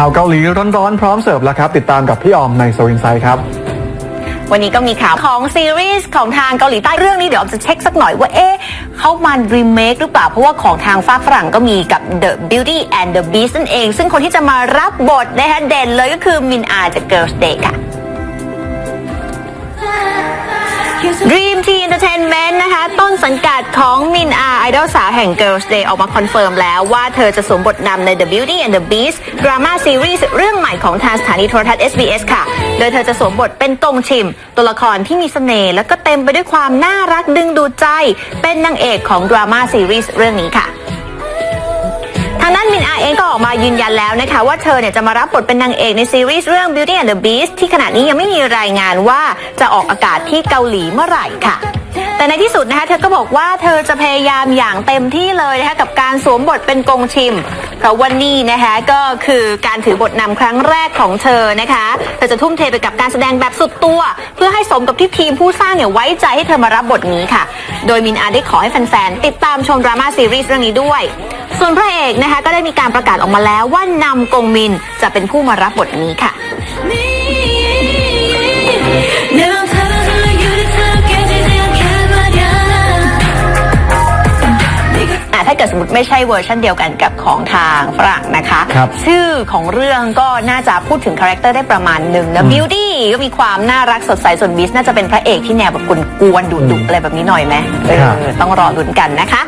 ข่าวเกาหลีร้อนๆ พร้อมเสิร์ฟแล้วครับ ติดตามกับพี่ออมในโซอินไซด์ครับ วันนี้ก็มีข่าวของซีรีส์ของทางเกาหลีใต้เรื่องนี้เดี๋ยวออมจะเช็คสักหน่อยว่าเอ๊ะเขามารีเมคหรือเปล่า เพราะว่าของทางฝากฝรั่งก็มีกับ The Beauty and the Beast นั่นเอง ซึ่งคนที่จะมารับบทนะคะเด่นเลยก็คือมินอาจาก Girls Day ค่ะ Dream Team Entertainment นะคะ ต้นสังกัดของมินอาไอดอลสาวแห่ง Girls Day ออกมาคอนเฟิร์มแล้วว่าเธอจะสวมบทนำใน The Beauty and the Beast ดราม่าซีรีส์เรื่องใหม่ของทางสถานีโทรทัศน์ SBS ค่ะ โดยเธอจะสวมบทเป็นตงชิม ตัวละครที่มีเสน่ห์และก็เต็มไปด้วยความน่ารักดึงดูดใจ เป็นนางเอกของดราม่าซีรีส์เรื่องนี้ค่ะ เองก็ออกมายืนยันแล้วนะคะว่าเธอเนี่ยจะมารับบทเป็นนางเอกในซีรีส์เรื่อง Beauty and the Beast ที่ขณะนี้ยังไม่มีรายงานว่าจะออกอากาศที่เกาหลีเมื่อไหร่ค่ะแต่ในที่สุดนะคะเธอก็บอกว่าเธอจะพยายามอย่างเต็มที่เลยนะคะกับการสวมบทเป็นกงชิม เพราะวันนี้นะคะก็คือการถือบทนำครั้งแรกของเธอนะคะเธอจะทุ่มเทไปกับการแสดงแบบสุดตัว เพื่อให้สมกับที่ทีมผู้สร้างเนี่ยไว้ใจให้เธอมารับบทนี้ค่ะ โดยมินอาได้ขอให้แฟนๆติดตามชมดราม่าซีรีส์เรื่องนี้ด้วย ส่วนพระเอกนะคะก็ได้มีการประกาศออกมาแล้วว่านำกงมินจะเป็นผู้มารับบทนี้ค่ะถ้าเกิดสมมติไม่ใช่เวอร์ชันเดียวกันกับของทางฝรั่งนะคะคชื่อของเรื่องก็น่าจะพูดถึงคาแรคเตอร์ได้ประมาณหนึ่งนะบิวตี้ก็มีความน่ารักสดใสส่วนบิสน่าจะเป็นพระเอกที่แนวแบบกวนๆดุๆอะไรแบบนี้หน่อยไหมต้องรอลุ้นกันนะคะ